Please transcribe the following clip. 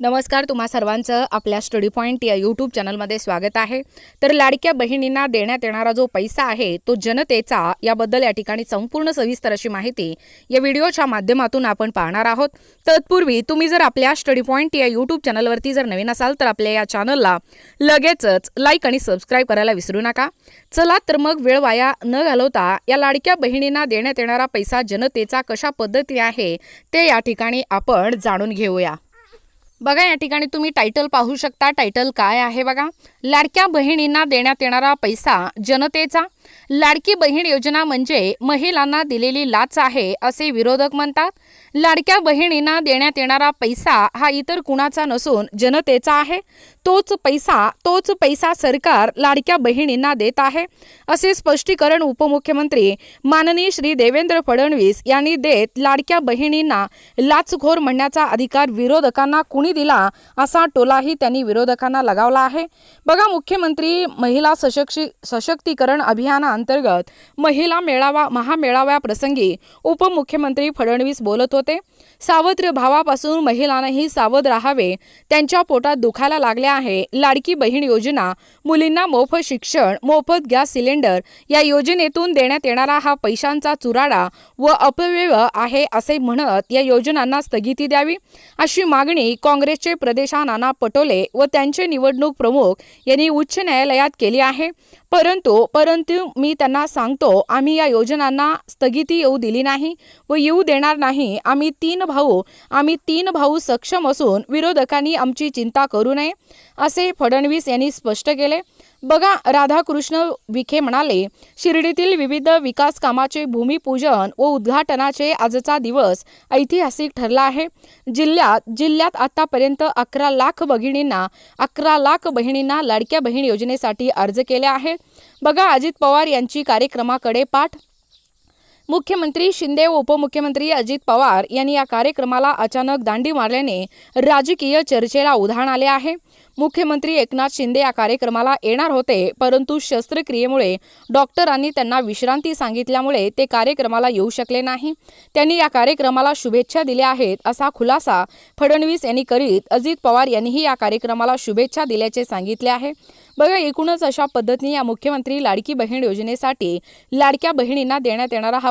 नमस्कार तुम्हा सर्वांचं आपल्या स्टडी पॉईंट या यूट्यूब चॅनलमध्ये स्वागत आहे. तर लाडक्या बहिणींना देण्यात येणारा जो पैसा आहे तो जनतेचा याबद्दल या ठिकाणी संपूर्ण सविस्तर अशी माहिती या व्हिडिओच्या माध्यमातून आपण पाहणार आहोत. तत्पूर्वी तुम्ही जर आपल्या स्टडी पॉईंट या यूट्यूब चॅनलवरती जर नवीन असाल तर आपल्या या चॅनलला लगेचच लाईक आणि सबस्क्राईब करायला विसरू नका. चला तर मग वेळ वाया न घालवता या लाडक्या बहिणींना देण्यात येणारा पैसा जनतेचा कशा पद्धती आहे ते या ठिकाणी आपण जाणून घेऊया. बघा या ठिकाणी तुम्ही टायटल पाहू शकता. टायटल काय आहे बघा? लाडक्या बहिणींना देण्यात येणारा पैसा जनतेचा लाडकी बहीण योजना म्हणजे महिलांना दिलेली लाच आहे असे विरोधक म्हणतात. लाडक्या बहिणींना देण्यात येणारा पैसा हा इतर कुणाचा नसून जनतेचा आहे. तोच पैसा तोच पैसा सरकार लाडक्या बहिणींना देत आहे असे स्पष्टीकरण उपमुख्यमंत्री माननीय श्री देवेंद्र फडणवीस यांनी देत लाडक्या बहिणींना लाचखोर म्हणण्याचा अधिकार विरोधकांना कुणी दिला असा टोलाही त्यांनी विरोधकांना लगावला आहे. बघा मुख्यमंत्री महिला सशक्षी सशक्तीकरण अभियानाअंतर्गत महिला मेळावा महामेळाव्याप्रसंगी उपमुख्यमंत्री फडणवीस बोलत होते. सावत्र भावापासून महिलांनाही सावध राहावे त्यांच्या पोटात दुखायला लागले आहे. लाडकी बहीण योजना मुलींना मोफत शिक्षण मोफत गॅस सिलेंडर या योजनेतून देण्यात येणारा हा पैशांचा चुराडा व अपव्यय आहे असे म्हणत या योजनांना स्थगिती द्यावी. अशी मागणी काँग्रेसचे प्रदेशा नाना पटोले व त्यांचे निवडणूक प्रमुख यांनी उच्च न्यायालयात केली आहे. परंतु परंतु मी त्यांना सांगतो आम्ही या योजनांना स्थगिती येऊ दिली नाही व येऊ देणार नाही. आम्ही तीन भाऊ आम्ही तीन भाऊ सक्षम असून विरोधकांनी आमची चिंता करू नये असे फडणवीस यांनी स्पष्ट केले. बघा राधाकृष्ण विखे म्हणाले शिर्डीतील विविध विकास कामाचे भूमिपूजन व उद्घाटनाचे आजचा दिवस ऐतिहासिक ठरला आहे. जिल्ह्यात जिल्ह्यात आतापर्यंत अकरा लाख भगिनींना अकरा लाख बहिणींना लाडक्या बहीण योजनेसाठी अर्ज केले आहे. बघा अजित पवार यांची कार्यक्रमाकडे पाठ मुख्यमंत्री शिंदे व उपमुख्यमंत्री अजित पवार यांनी या कार्यक्रमाला अचानक दांडी मारल्याने राजकीय चर्चेला उधाण आले आहे. मुख्यमंत्री एकनाथ शिंदे या कार्यक्रमाला येणार होते परंतु शस्त्रक्रियेमुळे डॉक्टरांनी त्यांना विश्रांती सांगितल्यामुळे ते कार्यक्रमाला येऊ शकले नाही. त्यांनी या कार्यक्रमाला शुभेच्छा दिल्या आहेत असा खुलासा फडणवीस यांनी करीत अजित पवार यांनीही या कार्यक्रमाला शुभेच्छा दिल्याचे सांगितले आहे. बघा एकूणच अशा पद्धतीने या मुख्यमंत्री लाडकी बहीण योजनेसाठी लाडक्या बहिणींना देण्यात येणारा हा